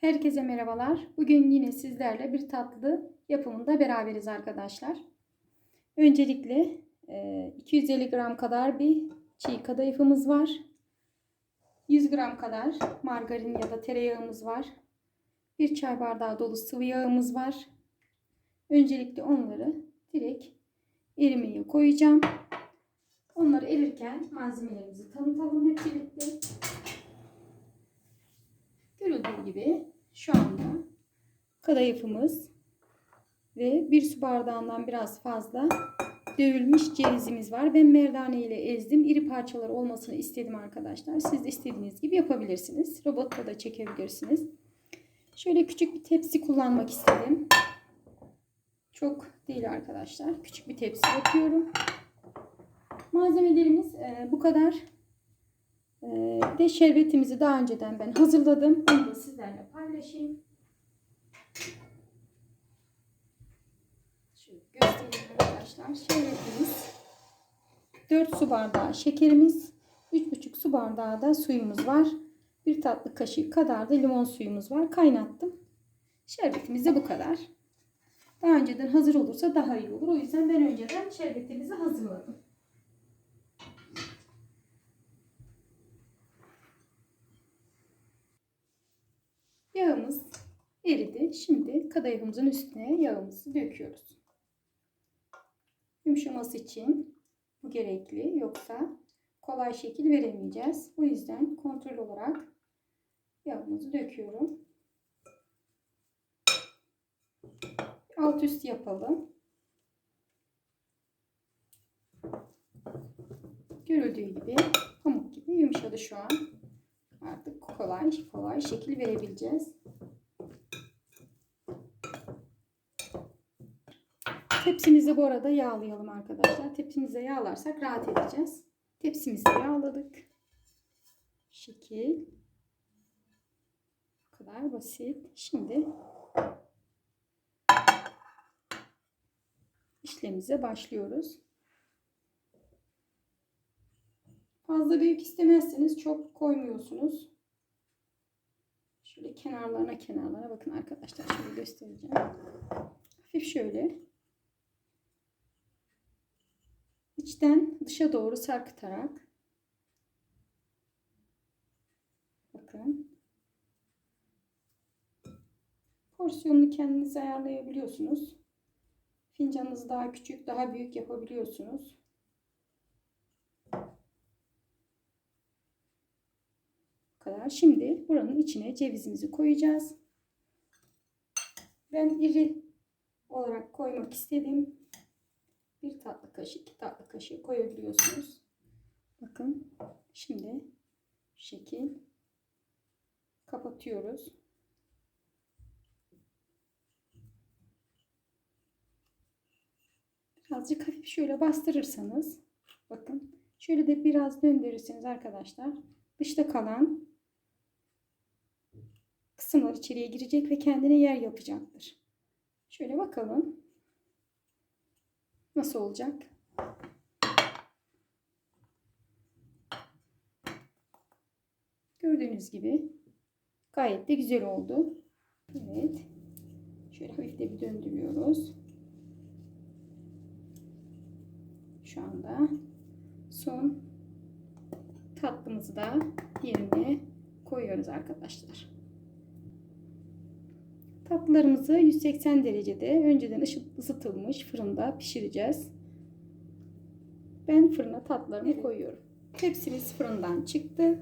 Herkese merhabalar. Bugün yine sizlerle bir tatlı yapımında beraberiz arkadaşlar. Öncelikle e, 250 gram kadar bir çiğ kadayıfımız var. 100 gram kadar margarin ya da tereyağımız var. Bir çay bardağı dolu sıvı yağımız var. Öncelikle onları direkt erimeye koyacağım. Onları erirken malzemelerimizi tanıtalım hep birlikte. Görüldüğü gibi şu anda kadayıfımız ve bir su bardağından biraz fazla dövülmüş cevizimiz var. Ben merdane ile ezdim. İri parçalar olmasını istedim arkadaşlar. Siz de istediğiniz gibi yapabilirsiniz. Robotta da çekebilirsiniz. Şöyle küçük bir tepsi kullanmak istedim. Çok değil arkadaşlar. Küçük bir tepsi yapıyorum. Malzemelerimiz e, bu kadar. Ee, de şerbetimizi daha önceden ben hazırladım. Bunu da sizlerle paylaşayım. Şöyle göstereyim arkadaşlar. Şerbetimiz 4 su bardağı şekerimiz, 3,5 su bardağı da suyumuz var. Bir tatlı kaşığı kadar da limon suyumuz var. Kaynattım. Şerbetimiz de bu kadar. Daha önceden hazır olursa daha iyi olur. O yüzden ben önceden şerbetimizi hazırladım. Yağımız eridi. Şimdi kadayıfımızın üstüne yağımızı döküyoruz. Yumuşaması için bu gerekli. Yoksa kolay şekil veremeyeceğiz. O yüzden kontrol olarak yağımızı döküyorum. Alt üst yapalım. Görüldüğü gibi pamuk gibi yumuşadı şu an artık kolay kolay şekil verebileceğiz. Tepsimizi bu arada yağlayalım arkadaşlar. Tepsimize yağlarsak rahat edeceğiz. Tepsimizi yağladık. Şekil. Bu kadar basit. Şimdi işlemimize başlıyoruz. Fazla büyük istemezseniz çok koymuyorsunuz. Şöyle kenarlarına kenarlarına bakın arkadaşlar. Şöyle göstereceğim. Hafif şöyle. içten dışa doğru sarkıtarak bakın porsiyonunu kendiniz ayarlayabiliyorsunuz. Fincanınızı daha küçük, daha büyük yapabiliyorsunuz. Şimdi buranın içine cevizimizi koyacağız. Ben iri olarak koymak istedim. Bir tatlı kaşık, iki tatlı kaşığı koyabiliyorsunuz. Bakın şimdi şekil kapatıyoruz. Birazcık hafif şöyle bastırırsanız bakın şöyle de biraz döndürürseniz arkadaşlar dışta kalan kısımlar içeriye girecek ve kendine yer yapacaktır. Şöyle bakalım. Nasıl olacak? Gördüğünüz gibi gayet de güzel oldu. Evet. Şöyle hafif de bir döndürüyoruz. Şu anda son tatlımızı da yerine koyuyoruz arkadaşlar. Tatlılarımızı 180 derecede önceden ısıtılmış fırında pişireceğiz. Ben fırına tatlılarımı koyuyorum. Tepsimiz fırından çıktı.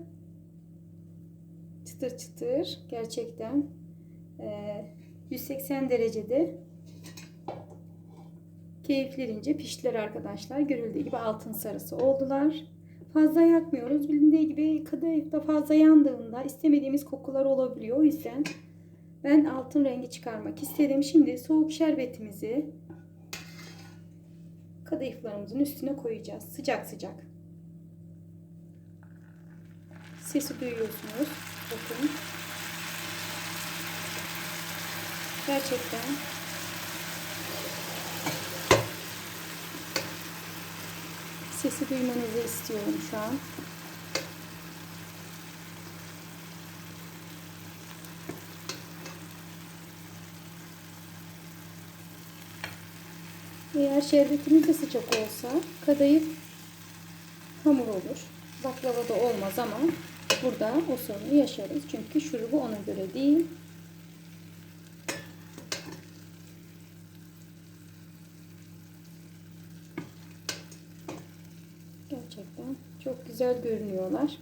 Çıtır çıtır gerçekten 180 derecede keyiflerince piştiler arkadaşlar. Görüldüğü gibi altın sarısı oldular. Fazla yakmıyoruz. Bilindiği gibi kadayıfta fazla yandığında istemediğimiz kokular olabiliyor. O yüzden ben altın rengi çıkarmak istedim. Şimdi soğuk şerbetimizi kadayıflarımızın üstüne koyacağız. Sıcak sıcak. Sesi duyuyorsunuz. Bakın. Gerçekten sesi duymanızı istiyorum şu an. Eğer şerbetimiz de sıcak olsa kadayıf hamur olur. Baklava da olmaz ama burada o sorunu yaşarız. Çünkü şurubu ona göre değil. Gerçekten çok güzel görünüyorlar.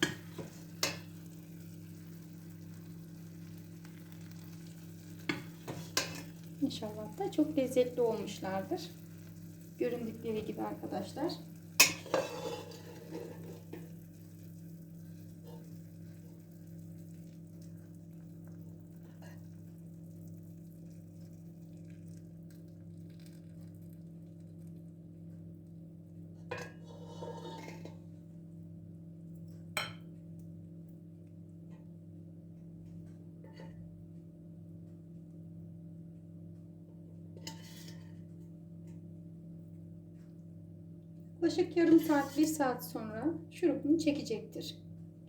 İnşallah da çok lezzetli olmuşlardır. Göründükleri gibi arkadaşlar. Yaklaşık yarım saat, bir saat sonra şurubunu çekecektir.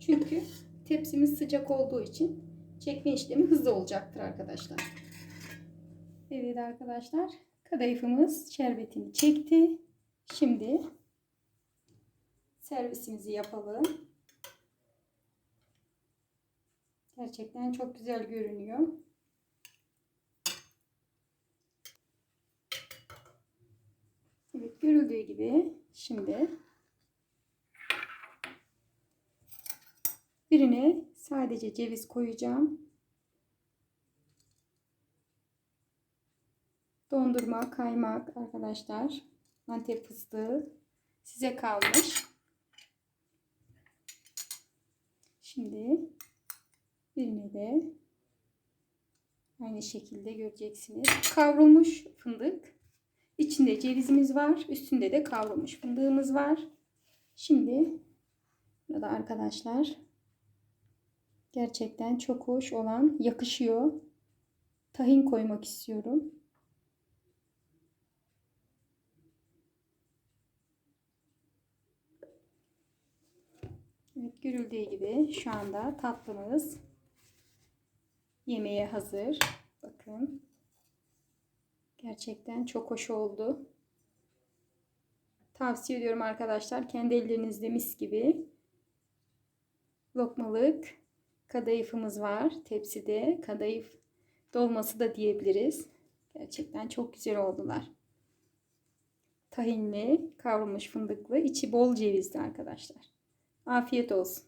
Çünkü tepsimiz sıcak olduğu için çekme işlemi hızlı olacaktır arkadaşlar. Evet arkadaşlar, kadayıfımız şerbetini çekti. Şimdi servisimizi yapalım. Gerçekten çok güzel görünüyor. Görüldüğü gibi şimdi birine sadece ceviz koyacağım. Dondurma, kaymak arkadaşlar. Antep fıstığı size kalmış. Şimdi birine de aynı şekilde göreceksiniz. Kavrulmuş fındık. İçinde cevizimiz var. Üstünde de kavrulmuş fındığımız var. Şimdi burada arkadaşlar gerçekten çok hoş olan yakışıyor. Tahin koymak istiyorum. Evet görüldüğü gibi şu anda tatlımız yemeğe hazır. Bakın. Gerçekten çok hoş oldu. Tavsiye ediyorum arkadaşlar. Kendi ellerinizde mis gibi lokmalık kadayıfımız var. Tepside kadayıf dolması da diyebiliriz. Gerçekten çok güzel oldular. Tahinli, kavrulmuş fındıklı, içi bol cevizli arkadaşlar. Afiyet olsun.